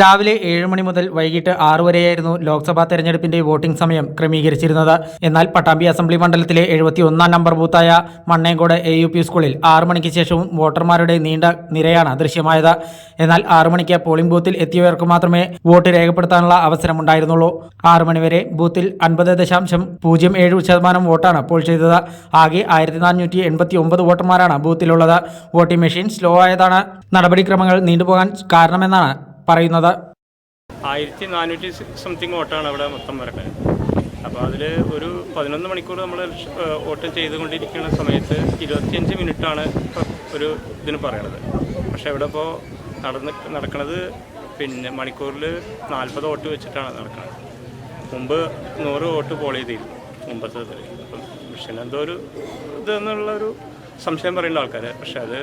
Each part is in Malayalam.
രാവിലെ ഏഴ് മണി മുതൽ വൈകിട്ട് ആറ് വരെയായിരുന്നു ലോക്സഭാ തെരഞ്ഞെടുപ്പിന്റെ വോട്ടിംഗ് സമയം ക്രമീകരിച്ചിരുന്നത്. എന്നാൽ പട്ടാമ്പി അസംബ്ലി മണ്ഡലത്തിലെ എഴുപത്തി ഒന്നാം നമ്പർ ബൂത്തായ മണ്ണേങ്കോട് എ യു പി സ്കൂളിൽ ആറു മണിക്ക് ശേഷവും വോട്ടർമാരുടെ നീണ്ട നിരയാണ് ദൃശ്യമായത്. എന്നാൽ ആറു മണിക്ക് പോളിംഗ് ബൂത്തിൽ എത്തിയവർക്ക് മാത്രമേ വോട്ട് രേഖപ്പെടുത്താനുള്ള അവസരമുണ്ടായിരുന്നുള്ളൂ. ആറു മണിവരെ ബൂത്തിൽ അൻപത് ദശാംശം പൂജ്യം ഏഴ് ശതമാനം വോട്ടാണ് പോൾ ചെയ്തത്. ആകെ ആയിരത്തി നാനൂറ്റി എൺപത്തി ഒമ്പത് വോട്ടർമാരാണ് ബൂത്തിലുള്ളത്. വോട്ടിംഗ് മെഷീൻ സ്ലോ ആയതാണ്. നടപടിക്രമങ്ങൾ നീണ്ടുപോകാൻ കാരണമെന്നാണ് പറയുന്നത്? ആയിരത്തി നാനൂറ്റി സംതിങ് വോട്ടാണ് അവിടെ മൊത്തം വരട്ടെ അപ്പോൾ അതിൽ ഒരു പതിനൊന്ന് മണിക്കൂർ നമ്മൾ വോട്ട് ചെയ്തുകൊണ്ടിരിക്കുന്ന സമയത്ത് ഇരുപത്തിയഞ്ച് മിനിറ്റാണ് ഒരു ഇതിന് പറയണത്. പക്ഷേ ഇവിടെ ഇപ്പോൾ നടന്ന് നടക്കുന്നത് പിന്നെ മണിക്കൂറിൽ നാൽപ്പത് വോട്ട് വെച്ചിട്ടാണ് നടക്കുന്നത് മുമ്പ് നൂറ് വോട്ട് പോൾ ചെയ്തിരുന്നു മുമ്പത്തെ അപ്പം പക്ഷേ എന്തോ ഒരു ഇതെന്നുള്ളൊരു സംശയം പറയുന്ന ആൾക്കാർ പക്ഷെ അത്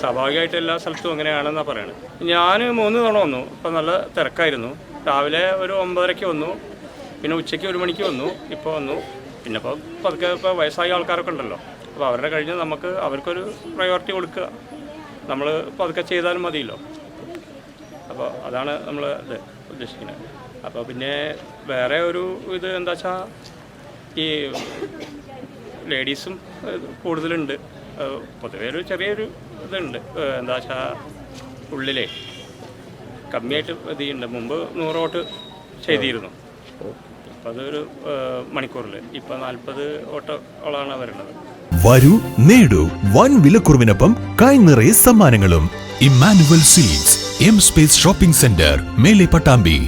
സ്വാഭാവികമായിട്ട് എല്ലാ സ്ഥലത്തും അങ്ങനെയാണെന്നാണ് പറയണത് ഞാൻ മൂന്ന് തവണ വന്നു. ഇപ്പം നല്ല തിരക്കായിരുന്നു. രാവിലെ ഒരു ഒമ്പതരയ്ക്ക് വന്നു. പിന്നെ ഉച്ചയ്ക്ക് ഒരു മണിക്ക് വന്നു. ഇപ്പോൾ വന്നു. പിന്നെ ഇപ്പോൾ പതുക്കെ ഇപ്പോൾ വയസ്സായ ആൾക്കാരൊക്കെ ഉണ്ടല്ലോ. അപ്പോൾ അവരുടെ കഴിഞ്ഞ് നമുക്ക് അവർക്കൊരു പ്രയോറിറ്റി കൊടുക്കുക. നമ്മൾ പതുക്കെ ചെയ്താലും മതിയല്ലോ. അപ്പോൾ അതാണ് നമ്മൾ ഇത് ഉദ്ദേശിക്കുന്നത്. അപ്പോൾ പിന്നെ വേറെ ഒരു ഇത് എന്താ വെച്ചാൽ ഈ ലേഡീസും കൂടുതലുണ്ട്. പൊതുവേ ഒരു ചെറിയൊരു ഇതുണ്ട്. എന്താ വെച്ചാൽ ഉള്ളിലേ കമ്മിയായിട്ട് ഇതിയുണ്ട് മുമ്പ് നൂറ് വോട്ട് ചെയ്തിരുന്നു. ഇപ്പം അതൊരു മണിക്കൂറിൽ ഇപ്പം നാൽപ്പത് ഓട്ടോളാണ് വരുന്നത്. വരൂ നേടൂ. വൻ വിലക്കുറവിനൊപ്പം കൈ നിറയെ സമ്മാനങ്ങളും. Emmanuel Silks M space shopping centre മേലെ പട്ടാമ്പി.